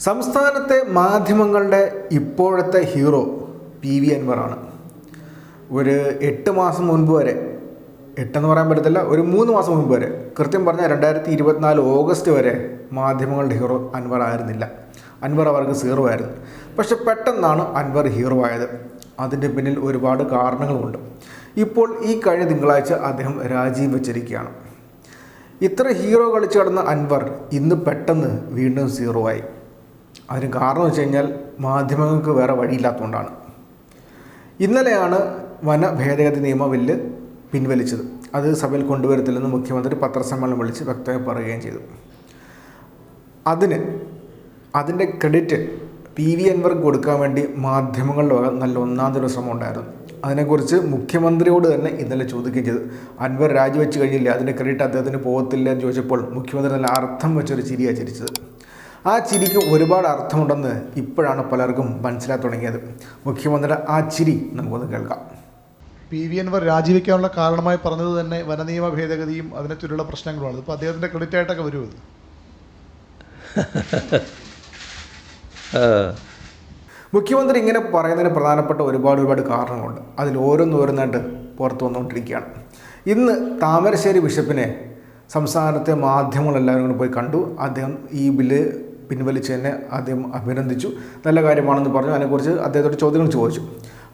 സംസ്ഥാനത്തെ മാധ്യമങ്ങളുടെ ഇപ്പോഴത്തെ ഹീറോ പി വി അൻവറാണ്. ഒരു എട്ട് മാസം മുൻപ് വരെ എട്ടെന്ന് പറയാൻ പറ്റത്തില്ല ഒരു മൂന്ന് മാസം മുൻപ് വരെ കൃത്യം പറഞ്ഞാൽ രണ്ടായിരത്തി ഇരുപത്തിനാല് ഓഗസ്റ്റ് വരെ മാധ്യമങ്ങളുടെ ഹീറോ അൻവർ ആയിരുന്നില്ല. അൻവർ അവർക്ക് സീറോ ആയിരുന്നു. പക്ഷെ പെട്ടെന്നാണ് അൻവർ ഹീറോ ആയത്. അതിന്റെ പിന്നിൽ ഒരുപാട് കാരണങ്ങളുമുണ്ട്. ഇപ്പോൾ ഈ കഴിഞ്ഞ തിങ്കളാഴ്ച അദ്ദേഹം രാജീവ് വെച്ചിരിക്കുകയാണ്. ഇത്ര ഹീറോ കളിച്ചു കിടന്ന അൻവർ ഇന്ന് പെട്ടെന്ന് വീണ്ടും സീറോ ആയി. അതിന് കാരണം വെച്ച് കഴിഞ്ഞാൽ മാധ്യമങ്ങൾക്ക് വേറെ വഴിയില്ലാത്തതുകൊണ്ടാണ്. ഇന്നലെയാണ് വന ഭേദഗതി നിയമ ബില്ല് പിൻവലിച്ചത്. അത് സഭയിൽ കൊണ്ടുവരത്തില്ലെന്ന് മുഖ്യമന്ത്രി പത്രസമ്മേളനം വിളിച്ച് വ്യക്തമായി പറയുകയും ചെയ്തു. അതിന് അതിന്റെ ക്രെഡിറ്റ് പി വി അൻവർക്ക് കൊടുക്കാൻ വേണ്ടി മാധ്യമങ്ങളുടെ നല്ല ഒന്നാം ശ്രമം ഉണ്ടായിരുന്നു അതിനെക്കുറിച്ച് മുഖ്യമന്ത്രിയോട് തന്നെ ഇന്നലെ ചോദിക്കുകയും ചെയ്തു. അൻവർ രാജിവെച്ച് കഴിഞ്ഞില്ല? അതിന്റെ ക്രെഡിറ്റ് അദ്ദേഹത്തിന് പോകത്തില്ല എന്ന് ചോദിച്ചപ്പോൾ മുഖ്യമന്ത്രി നല്ല അർത്ഥം വെച്ചൊരു ചിരിയാണ് ചിരിച്ചത്. ആ ചിരിക്ക് ഒരുപാട് അർത്ഥമുണ്ടെന്ന് ഇപ്പോഴാണ് പലർക്കും മനസ്സിലാക്കി തുടങ്ങിയത്. മുഖ്യമന്ത്രിയുടെ ആ ചിരി നമുക്കൊന്ന് കേൾക്കാം. പി വി അൻവർ രാജിവെക്കാനുള്ള കാരണമായി പറഞ്ഞത് തന്നെ വനനിയമ ഭേദഗതിയും അതിനെ ചുറ്റുള്ള പ്രശ്നങ്ങളുമാണ്. ഇപ്പോൾ അദ്ദേഹത്തിന്റെ ക്രെഡിറ്റ് ആയിട്ടൊക്കെ വരുമോ ഇത് മുഖ്യമന്ത്രി ഇങ്ങനെ പറയുന്നതിന് പ്രധാനപ്പെട്ട ഒരുപാട് ഒരുപാട് കാരണങ്ങളുണ്ട്. അതിൽ ഓരോന്നോരോന്നായിട്ട് പുറത്തു വന്നുകൊണ്ടിരിക്കുകയാണ്. ഇന്ന് താമരശ്ശേരി ബിഷപ്പിനെ സംസ്ഥാനത്തെ മാധ്യമങ്ങളെല്ലാവരും കൂടി പോയി കണ്ടു. അദ്ദേഹം ഈ ബില്ല് പിൻവലിച്ചതിനെ അദ്ദേഹം അഭിനന്ദിച്ചു. നല്ല കാര്യമാണെന്ന് പറഞ്ഞു. അതിനെക്കുറിച്ച് അദ്ദേഹത്തോട് ചോദ്യങ്ങൾ ചോദിച്ചു.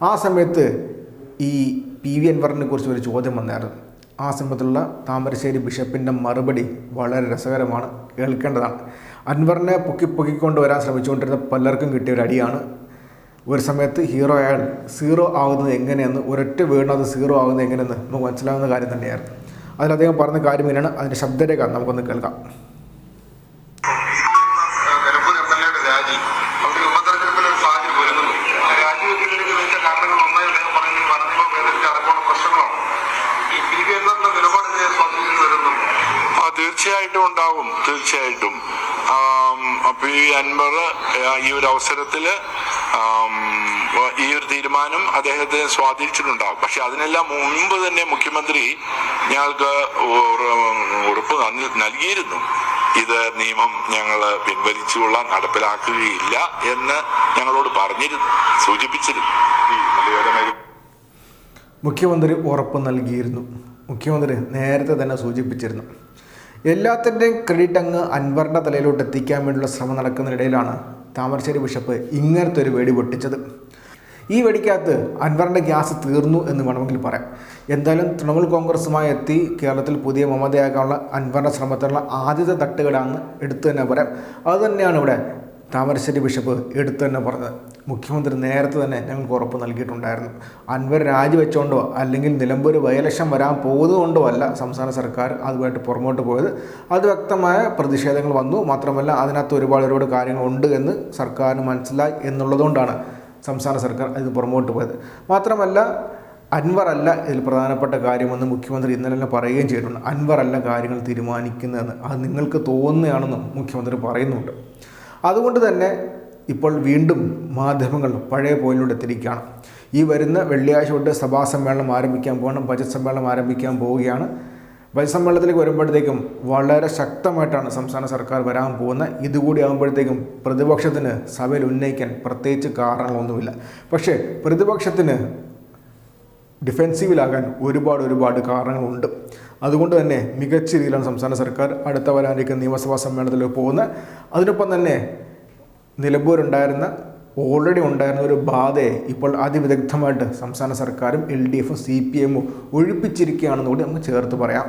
ആ സമയത്ത് ഈ പി വി അൻവറിനെ കുറിച്ച് ഒരു ചോദ്യം വന്നായിരുന്നു. ആ സമയത്തുള്ള താമരശ്ശേരി ബിഷപ്പിന്റെ മറുപടി വളരെ രസകരമാണ്. കേൾക്കേണ്ടതാണ്. അൻവറിനെ പൊക്കി പൊക്കിക്കൊണ്ട് വരാൻ ശ്രമിച്ചുകൊണ്ടിരുന്ന പലർക്കും കിട്ടിയ ഒരു അടിയാണ്. ഒരു സമയത്ത് ഹീറോ അയാൾ സീറോ ആകുന്നത് എങ്ങനെയെന്ന്? ഒരൊറ്റ വീണത് സീറോ ആകുന്നത് എങ്ങനെയെന്ന്? നമുക്ക് മനസ്സിലാവുന്ന കാര്യം തന്നെയായിരുന്നു. അതിൽ അദ്ദേഹം പറഞ്ഞ കാര്യം ഇങ്ങനെയാണ്. അതിന്റെ ശബ്ദരേഖ നമുക്കൊന്ന് കേൾക്കാം. രാജി അവിടെ ഉപതെരഞ്ഞെടുപ്പിൽ ഒരു സാഹചര്യം ഒരുങ്ങുന്നു. രാജിവെക്കുന്നതിലേക്ക് നയിച്ച കാരണങ്ങൾ ഒന്നായി അദ്ദേഹം പറയുന്നത് വനനിയമ ഭേദഗതി അടക്കമുള്ള ഈ പി വി എന്നറിന്റെ വരുന്നുണ്ട് ആ തീർച്ചയായിട്ടും ഉണ്ടാവും. തീർച്ചയായിട്ടും. പി ഈ അൻവർ ഈ ഒരു അവസരത്തിൽ ഈ ഒരു തീരുമാനം അദ്ദേഹത്തെ സ്വാധീനിച്ചിട്ടുണ്ടാവും. പക്ഷെ അതിനെല്ലാം മുൻപ് തന്നെ മുഖ്യമന്ത്രി ഞങ്ങൾക്ക് ഉറ- ഉറപ്പ് നൽ- നൽകിയിരുന്നു. ഇത് നിയമം ഞങ്ങൾ പിൻവലിച്ചുകൊള്ളാൻ നടപ്പിലാക്കുകയില്ല എന്ന് ഞങ്ങളോട് പറഞ്ഞിരുന്നു സൂചിപ്പിച്ചിരുന്നു. മുഖ്യമന്ത്രി ഉറപ്പ് നൽകിയിരുന്നു. മുഖ്യമന്ത്രി നേരത്തെ തന്നെ സൂചിപ്പിച്ചിരുന്നു. എല്ലാത്തിന്റെയും ക്രെഡിറ്റ് അങ്ങ് അൻവറിന്റെ തലയിലോട്ട് എത്തിക്കാൻ വേണ്ടിയുള്ള ശ്രമം നടക്കുന്നതിനിടയിലാണ് താമരശ്ശേരി ബിഷപ്പ് ഇങ്ങനത്തെ ഒരു വെടി പൊട്ടിച്ചത്. ഈ വെടിക്കകത്ത് അൻവറിന്റെ ഗ്യാസ് തീർന്നു എന്ന് വേണമെങ്കിൽ പറയാം. എന്തായാലും തൃണമൂൽ കോൺഗ്രസുമായി എത്തി കേരളത്തിൽ പുതിയ മമതയാക്കാനുള്ള അൻവറിന്റെ ശ്രമത്തിനുള്ള ആദ്യത്തെ തട്ടുകടാണെന്ന് എടുത്തു തന്നെ പറയാം. അതുതന്നെയാണ് ഇവിടെ താമരശ്ശേരി ബിഷപ്പ് എടുത്തു തന്നെ പറഞ്ഞത്. മുഖ്യമന്ത്രി നേരത്തെ തന്നെ ഞങ്ങൾക്ക് ഉറപ്പ് നൽകിയിട്ടുണ്ടായിരുന്നു. അൻവർ രാജിവെച്ചുകൊണ്ടോ അല്ലെങ്കിൽ നിലമ്പൂർ വയലക്ഷം വരാൻ പോകുന്നതുകൊണ്ടോ അല്ല സംസ്ഥാന സർക്കാർ അതുമായിട്ട് പുറമോട്ട് പോയത്. അത് വ്യക്തമായ പ്രതിഷേധങ്ങൾ വന്നു. മാത്രമല്ല അതിനകത്ത് ഒരുപാട് ഒരുപാട് കാര്യങ്ങളുണ്ട് എന്ന് സർക്കാരിന് മനസ്സിലായി എന്നുള്ളതുകൊണ്ടാണ് സംസ്ഥാന സർക്കാർ ഇത് പുറമോട്ട് പോയത്. മാത്രമല്ല അൻവർ അല്ല ഇതിൽ പ്രധാനപ്പെട്ട കാര്യമെന്ന് മുഖ്യമന്ത്രി ഇന്നലെ തന്നെ പറയുകയും ചെയ്തിട്ടുണ്ട്. അൻവർ അല്ല കാര്യങ്ങൾ തീരുമാനിക്കുന്നതെന്ന്. അത് നിങ്ങൾക്ക് തോന്നുകയാണെന്നും മുഖ്യമന്ത്രി പറയുന്നുണ്ട്. അതുകൊണ്ട് തന്നെ ഇപ്പോൾ വീണ്ടും മാധ്യമങ്ങൾ പഴയ പോയിലൂടെ തിരിക്കുകയാണ് ഈ വരുന്ന വെള്ളിയാഴ്ച തൊട്ട് സഭാ സമ്മേളനം ആരംഭിക്കാൻ പോകണം ബജറ്റ് സമ്മേളനം ആരംഭിക്കാൻ പോവുകയാണ്. ബജറ്റ് സമ്മേളനത്തിലേക്ക് വരുമ്പോഴത്തേക്കും വളരെ ശക്തമായിട്ടാണ് സംസ്ഥാന സർക്കാർ വരാൻ പോകുന്നത്. ഇതുകൂടി ആകുമ്പോഴത്തേക്കും പ്രതിപക്ഷത്തിന് സഭയിൽ ഉന്നയിക്കാൻ പ്രത്യേകിച്ച് കാരണങ്ങളൊന്നുമില്ല. പക്ഷേ പ്രതിപക്ഷത്തിന് ഡിഫെൻസീവിലാകാൻ ഒരുപാട് ഒരുപാട് കാരണങ്ങളുണ്ട്. അതുകൊണ്ട് തന്നെ മികച്ച രീതിയിലാണ് സംസ്ഥാന സർക്കാർ അടുത്ത വരാനിരിക്കുന്ന നിയമസഭാ സമ്മേളനത്തിലേക്ക് പോകുന്നത്. അതിനൊപ്പം തന്നെ നിലമ്പൂരുണ്ടായിരുന്ന ഓൾറെഡി ഉണ്ടായിരുന്ന ഒരു ബാധയെ ഇപ്പോൾ അതിവിദഗ്ധമായിട്ട് സംസ്ഥാന സർക്കാരും എൽ ഡി എഫും സി പി എമ്മും ഒഴിപ്പിച്ചിരിക്കുകയാണെന്നുകൂടി നമുക്ക് ചേർത്ത് പറയാം.